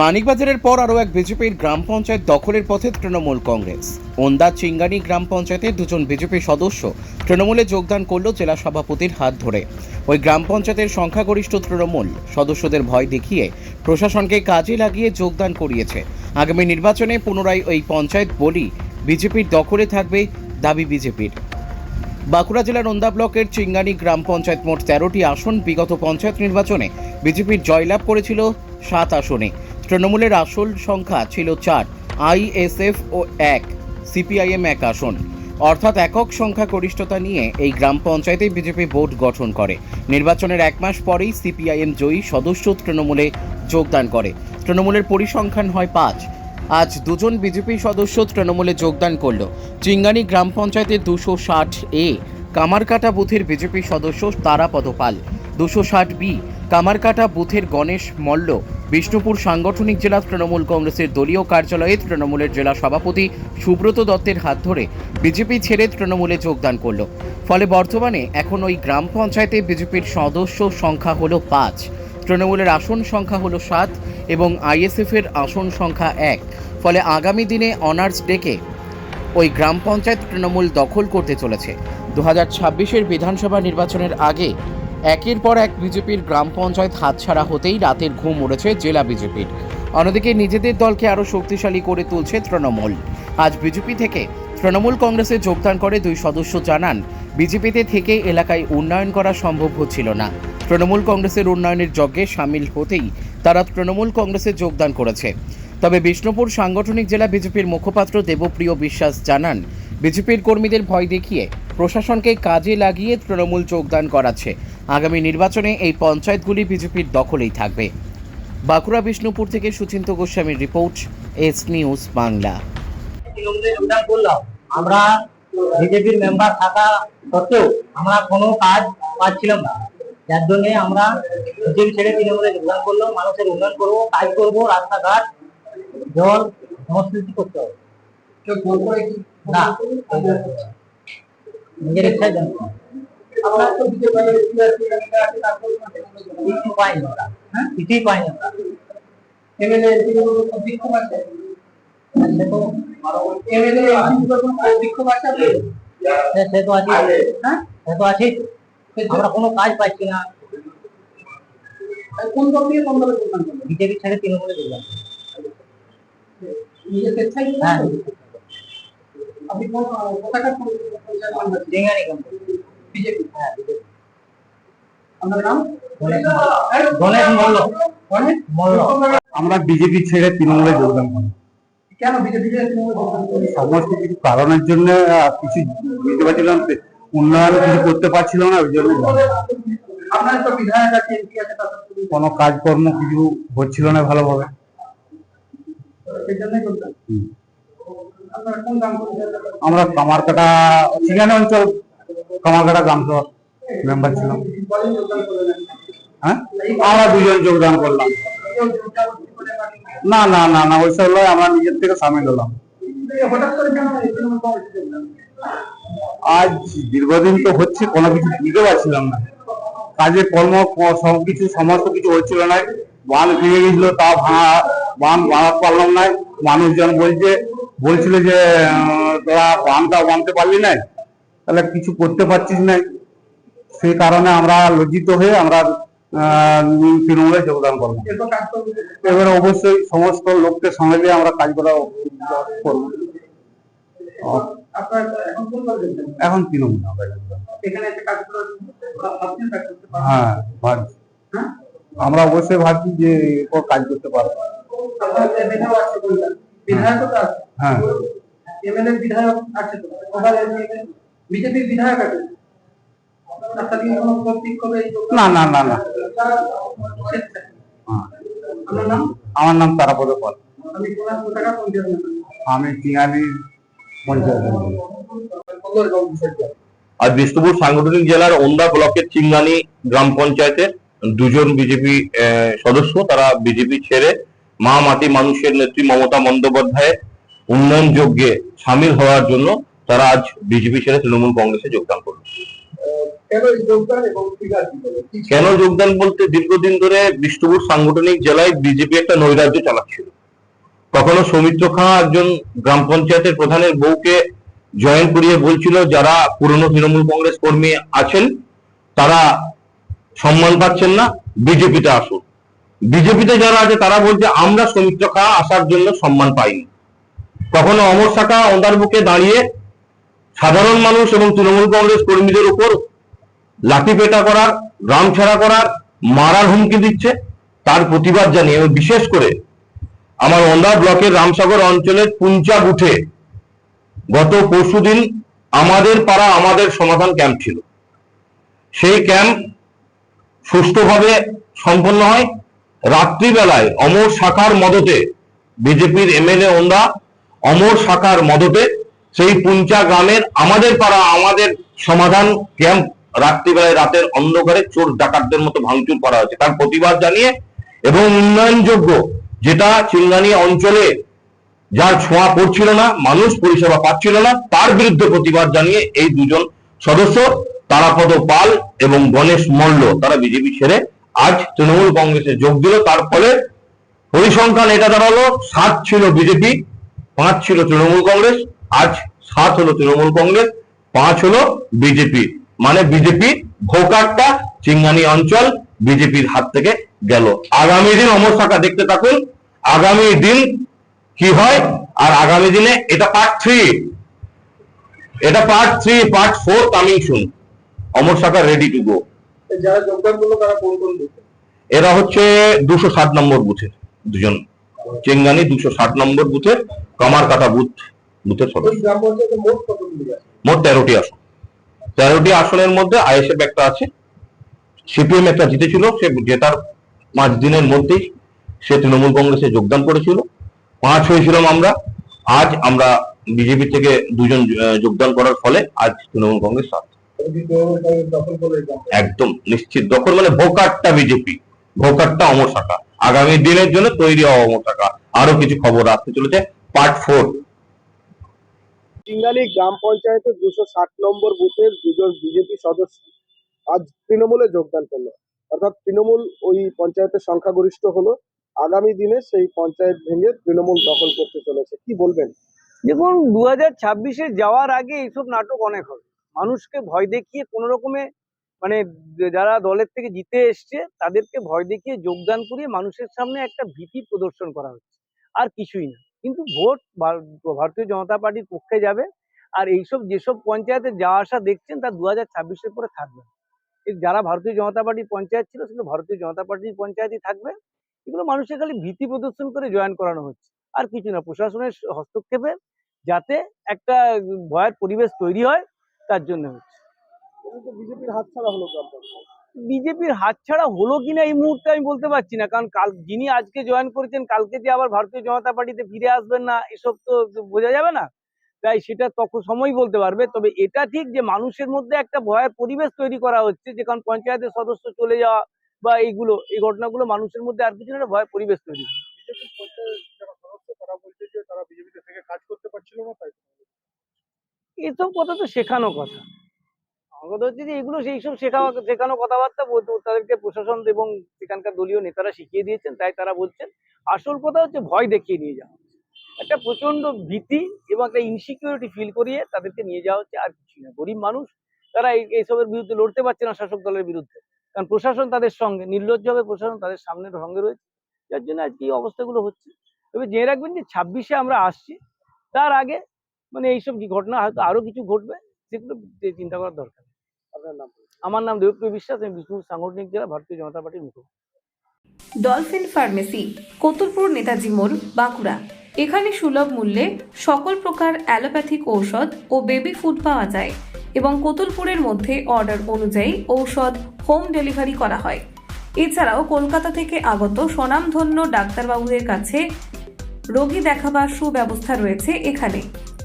মানিকবাজারের পর আরও এক বিজেপির গ্রাম পঞ্চায়েত দখলের পথে তৃণমূল কংগ্রেস। ওন্দা চিঙ্গানি গ্রাম পঞ্চায়েতের দুজন বিজেপি সদস্য তৃণমূলে যোগদান করল জেলা সভাপতির হাত ধরে। ওই গ্রাম পঞ্চায়েতের সংখ্যাগরিষ্ঠ তৃণমূল সদস্যদের ভয় দেখিয়ে প্রশাসনকে কাজে লাগিয়ে যোগদান করিয়েছে। আগামী নির্বাচনে পুনরায় ওই পঞ্চায়েত বলি বিজেপির দখলে থাকবে দাবি বিজেপির। বাঁকুড়া জেলার ওন্দা ব্লকের চিঙ্গানি গ্রাম পঞ্চায়েত মোট তেরোটি আসন বিগত পঞ্চায়েত নির্বাচনে বিজেপির জয়লাভ করেছিল সাত আসনে। তৃণমূলের আসল সংখ্যা ছিল চার আইএসএফ ও এক সিপিআইএম এক আসন। অর্থাৎ একক সংখ্যা গরিষ্ঠতা নিয়ে এই গ্রাম পঞ্চায়েতে বিজেপি বোর্ড গঠন করে। নির্বাচনের এক মাস পরেই সিপিআইএম জয়ী সদস্য তৃণমূলে যোগদান করে। তৃণমূলের পরিসংখ্যান হয় পাঁচ। আজ দুজন বিজেপি সদস্য তৃণমূলে যোগদান করল। চিঙ্গানি গ্রাম পঞ্চায়েতের দুশো ষাট এ, কামারকাটা বুথের বিজেপি সদস্য তারাপদ পাল, দুশো ষাট বি কামারকাটা বুথের গণেশ মল্ল, বিষ্ণুপুর সাংগঠনিক জেলা তৃণমূল কংগ্রেসের দলীয় কার্যালয়ে তৃণমূলের জেলা সভাপতি সুব্রত দত্তের হাত ধরে বিজেপি ছেড়ে তৃণমূলে যোগদান করল। ফলে বর্তমানে এখন ওই গ্রাম পঞ্চায়েতে বিজেপির সদস্য সংখ্যা হল পাঁচ। তৃণমূলের আসন সংখ্যা হলো সাত এবং আইএসএফ এর আসন সংখ্যা এক। ফলে আগামী দিনে অনার্স ডেকে ওই গ্রাম পঞ্চায়েত তৃণমূল দখল করতে চলেছে। দু হাজার ছাব্বিশের বিধানসভা নির্বাচনের আগে একের পর এক বিজেপির গ্রাম পঞ্চায়েত হাতছাড়া হতেই রাতের ঘুম উড়েছে জেলা বিজেপির। অন্যদিকে নিজেদের দলকে আরও শক্তিশালী করে তুলছে তৃণমূল। আজ বিজেপি থেকে তৃণমূল কংগ্রেসে যোগদান করে দুই সদস্য জানান, বিজেপিতে থেকে এলাকায় উন্নয়ন করা সম্ভব হচ্ছিল না। তৃণমূল কংগ্রেসের উন্নয়নের যজ্ঞে সামিল হতেই তারা তৃণমূল কংগ্রেসে যোগদান করেছে। তবে বিষ্ণুপুর সাংগঠনিক জেলা বিজেপির মুখপাত্র দেবপ্রিয় বিশ্বাস জানান, বিজেপির কর্মীদের ভয় দেখিয়ে প্রশাসনকে কাজে লাগিয়ে তৃণমূল যোগদান করাচ্ছে। আগামী নির্বাচনে এই পঞ্চায়েতগুলি বিজেপির দখলেই থাকবে। বাঁকুড়া বিষ্ণুপুর থেকে সুচিন্ত গোস্বামীর রিপোর্ট এস নিউজ বাংলা। আমরা বিজেপির মেম্বার থাকা সত্ত্বেও আমরা কোনো কাজ পাচ্ছিলাম না। যার জন্য আমরা বিজেপি ছেড়ে তৃণমূলে যোগদান করলাম মানুষের উন্নয়ন করব কাজ করব রাস্তাঘাট জল সমস্ত কিছু করতে হবে। না। নিজের ইচ্ছায় জানি কিছু পাইনি আমরা হ্যাঁ? কিছুই পাইনি আমরা সে তো সে তো আছে। হ্যাঁ? সে তো আছে। আমরা কোনো কাজ পাচ্ছি না। কোন দল থেকে কোন দলে বিজেপি ছেড়ে তৃণমূলে যোগদান নিজের স্বেচ্ছায় হ্যাঁ। করবেন? আপনি কোন? ডেঙ্গানি কোম্পানি বিজেপি? হ্যাঁ আপনার নাম? গণেশ গণেশ মল্ল। অনেক মল্ল। আমরা বিজেপি ছেড়ে তৃণমূলে যোগদান করি। কেন বিজেপি? সমস্ত কিছু কারণের জন্য কিছু বুঝতে পারছিলাম উন্নয়ন কিছু করতে পারছিল না ওই জন্য কোনো কাজকর্ম কিছু হচ্ছিল না ভালোভাবে। সেই জন্যই যোগদান হুম। আপনারা কোন গ্রাম পঞ্চায়েত আমরা কামারকাটা, ঠিকানা অঞ্চল কামারকাটা গ্রাম সভা মেম্বার ছিলাম। হ্যাঁ? আমরা দুজন যোগদান করলাম। না না না না, ওই সব নয় আমরা নিজের থেকে সামিল হলাম। আজ দীর্ঘদিন তো হচ্ছে, কোনো কিছু বুঝতে পারছিলাম না। কাজে কর্ম, সব কিছু, সমস্ত কিছু হচ্ছিল না। বাঁধ ভেঙে গেছিল তা ভাঙা, বাঁধ বাঁধাতে পারলাম না। মানুষজন বলছে বলছিল যে তোরা বাঁধটা বাঁধতে পারলি না, তাহলে কিছু করতে পারছিস না। সেই কারণে আমরা লজ্জিত হয়ে আমরা তৃণমূলে যোগদান করব এবারে অবশ্যই সমস্ত লোককে সঙ্গে নিয়ে আমরা কাজ করা করব। এখন তৃণমূল হ্যাঁ ভাবছি। আমরা অবশ্যই ভাবছি যে কাজ করতে পারব। তো আছে। হ্যাঁ। এমএলএ বিধায়ক আছে তো ওখানে বিজেপির বিধায়ক আছে। তার সাথে কি কোনো কর্তৃক হবে এই যোগদান? না না না না। স্বেচ্ছায়। আপনার নাম? আমার নাম তারাপদ পাল। আমি কোথাকার পঞ্চায়েত আজ বিষ্ণুপুর সাংগঠনিক জেলার ওন্দা ব্লকের চিঙ্গানি গ্রাম পঞ্চায়েতের দুজন বিজেপি সদস্য তারা বিজেপি ছেড়ে মা মাটি মানুষের নেত্রী মমতা বন্দ্যোপাধ্যায়ের উন্নয়ন যজ্ঞে সামিল হওয়ার জন্য তারা আজ বিজেপি ছেড়ে তৃণমূল কংগ্রেসে যোগদান করল। কেন যোগদান বলতে দীর্ঘদিন ধরে বিষ্ণুপুর সাংগঠনিক জেলায় বিজেপি একটা নৈরাজ্য চালাচ্ছিল। কখনো সৌমিত্র খাঁ একজন গ্রাম পঞ্চায়েতের প্রধানের বউকে জয়েন করিয়ে বলছিল, যারা পুরনো তৃণমূল কংগ্রেস কর্মী আছেন, তারা সম্মান পাচ্ছেন না, বিজেপিতে আসুন। বিজেপিতে যারা আছে, তারা বলছে, আমরা সৌমিত্র খাঁ আসার জন্য সম্মান পাইনি। কখনো অমর শাখা ওনার বুকে দাঁড়িয়ে সাধারণ মানুষ এবং তৃণমূল কংগ্রেস কর্মীদের উপর লাঠি পেটা করার গ্রাম ছাড়া করার, মারার হুমকি দিচ্ছে। তার প্রতিবাদ জানিয়ে এবং বিশেষ করে আমার ওন্দা ব্লকের রামসাগর অঞ্চলের পুঞ্চা বুথে গত পরশুদিন আমাদের পাড়া আমাদের সমাধান ক্যাম্প ছিল। সেই ক্যাম্প সুষ্ঠুভাবে সম্পন্ন হয়। রাত্রিবেলায় অমর শাখার মদতে, বিজেপির এমএলএ ওন্দা, অমর শাখার মদতে সেই পুঞ্চা গ্রামের আমাদের পাড়া, আমাদের সমাধান ক্যাম্প রাত্রিবেলায় রাতের অন্ধকারে চোর ডাকাতদের মতো ভাঙচুর করা হয়েছে। তার প্রতিবাদ জানিয়ে এবং উন্নয়নযোগ্য যেটা চিঙ্গানি অঞ্চলে যার ছোঁয়া পড়ছিল না, মানুষ পরিষেবা পাচ্ছিল না, তার বিরুদ্ধে প্রতিবাদ জানিয়ে এই দুজন সদস্য, তারাপদ পাল এবং গণেশ মল্ল, তারা বিজেপি ছেড়ে আজ তৃণমূল কংগ্রেসে যোগ দিল, তার ফলে পরিসংখ্যান এটা দাঁড়াল, সাত ছিল বিজেপি, পাঁচ ছিল তৃণমূল কংগ্রেস, আজ সাত হলো তৃণমূল কংগ্রেস, পাঁচ হলো বিজেপি। মানে বিজেপি ভোকারটা চিঙ্গানি অঞ্চল বিজেপির হাত থেকে গেল। আগামী দিন অমর শাখা দেখতে থাকুন, আগামী দিন কি হয়, আর আগামী দিনে এটা পার্ট থ্রি এটা part three part four coming soon অমর শাখা রেডি টু গো যারা যোগদান করল তারা কোন কোন বুথে? এরা হচ্ছে দুশো ষাট নম্বর বুথের দুজন। চেঙ্গানি দুশো ষাট নম্বর বুথের কামার কাটা বুথ বুথের সদস্য। মোট তেরোটি আসন। তেরোটি আসনের মধ্যে আইএসএফ একটা আছে। সিপিএম একটা জিতেছিল সে জেতার পাঁচ দিনের মধ্যেই সে তৃণমূল কংগ্রেসে যোগদান করেছিল। পাঁচ হয়েছিলাম আমরা। আজ আমরা বিজেপি থেকে দুজন যোগদান করার ফলে আজ তৃণমূল কংগ্রেস সাত। একদম নিশ্চিত। দখল মানে ভোকারটা বিজেপি। ভোকারটা অমর শাখা। আগামী দিনের জন্য তৈরি হওয়া অমর শাখা। আরও কিছু খবর আসতে চলেছে। Part four. সিঙ্গালি গ্রাম পঞ্চায়েতের দুশো ষাট নম্বর বুথের দুজন বিজেপি সদস্য আজ তৃণমূলে যোগদান করল। অর্থাৎ তৃণমূল ওই পঞ্চায়েতের সংখ্যাগরিষ্ঠ হলো। আগামী দিনে সেই পঞ্চায়েত ভেঙে তৃণমূল দখল করতে চলেছে। কি বলবেন? দেখুন দু হাজার ছাব্বিশে যাওয়ার আগে এইসব নাটক অনেক হবে। মানুষকে ভয় দেখিয়ে কোনো রকমে মানে যারা দলের থেকে জিতে এসছে, তাদেরকে ভয় দেখিয়ে যোগদান করিয়ে মানুষের সামনে একটা ভীতি প্রদর্শন করা হচ্ছে। আর কিছুই না। কিন্তু ভোট ভারতীয় জনতা পার্টির পক্ষে যাবে। আর এইসব যেসব পঞ্চায়েতে যাওয়া আসা দেখছেন তা দু হাজার ছাব্বিশের পরে থাকবে যারা ভারতীয় জনতা পার্টির পঞ্চায়েত ছিল, সেগুলো ভারতীয় জনতা পার্টির পঞ্চায়েতই থাকবে। এগুলো মানুষের খালি ভীতি প্রদর্শন করে জয়েন করানো হচ্ছে। আর কিছু না, প্রশাসনের হস্তক্ষেপে যাতে একটা ভয়ের পরিবেশ তৈরি হয়। তার জন্য হচ্ছে। বিজেপির হাতছাড়া হলো বিজেপির হাতছাড়া হলো কিনা এই মুহূর্তে আমি বলতে পারছি না কারণ কাল যিনি আজকে জয়েন করেছেন কালকে যে আবার ভারতীয় জনতা পার্টিতে ফিরে আসবেন না এসব তো বোঝা যাবে না। তাই সেটা তখন সময় বলতে পারবে। তবে এটা ঠিক যে মানুষের মধ্যে একটা ভয়ের পরিবেশ তৈরি করা হচ্ছে যে কারণ পঞ্চায়েতের সদস্য চলে যাওয়া বা এইগুলো এই ঘটনাগুলো মানুষের মধ্যে আর কিছু না ভয়ের পরিবেশ তৈরি তারা বলছে যে তারা বিজেপিতে থেকে কাজ করতে পারছিল না তাই এসব কথা তো শেখানো কথা। আমার হচ্ছে যে এগুলো সেই সব শেখা, শেখানো কথাবার্তা বলতে, তাদেরকে প্রশাসন এবং সেখানকার দলীয় নেতারা শিখিয়ে দিয়েছেন, তাই তারা বলছেন। আসল কথা হচ্ছে ভয় দেখিয়ে নিয়ে যাওয়া। একটা প্রচণ্ড ভীতি এবং একটা ইনসিকিউরিটি ফিল করিয়ে তাদেরকে নিয়ে যাওয়া হচ্ছে, আর কিছু না। গরিব মানুষ, তারা এই, এইসবের বিরুদ্ধে লড়তে পারছে না শাসক দলের বিরুদ্ধে। কারণ প্রশাসন তাদের সঙ্গে, নির্লজ্জভাবে প্রশাসন তাদের সামনে সঙ্গে রয়েছে। যার জন্য আজকে এই অবস্থাগুলো হচ্ছে। তবে জেনে রাখবেন যে ছাব্বিশে আমরা আসছি, তার আগে মানে এইসব যে ঘটনা? হয়তো আরও কিছু ঘটবে সেগুলো চিন্তা করার দরকার আপনার নাম আমার নাম দেবপ্রিয় বিশ্বাস আমি বিষ্ণুপুর সাংগঠনিক জেলা ভারতীয় জনতা পার্টির মুখপাত্র। ডলফিন ফার্মেসি কতুলপুর নেতাজি মোড় বাঁকুড়া। এখানে সুলভ মূল্যে সকল প্রকার অ্যালোপ্যাথিক ঔষধ ও বেবি ফুড পাওয়া যায় এবং কতুলপুরের মধ্যে অর্ডার অনুযায়ী ঔষধ হোম ডেলিভারি করা হয়। এছাড়াও কলকাতা থেকে আগত স্বনামধন্য ডাক্তারবাবুদের কাছে রোগী দেখাবার সুব্যবস্থা রয়েছে এখানে।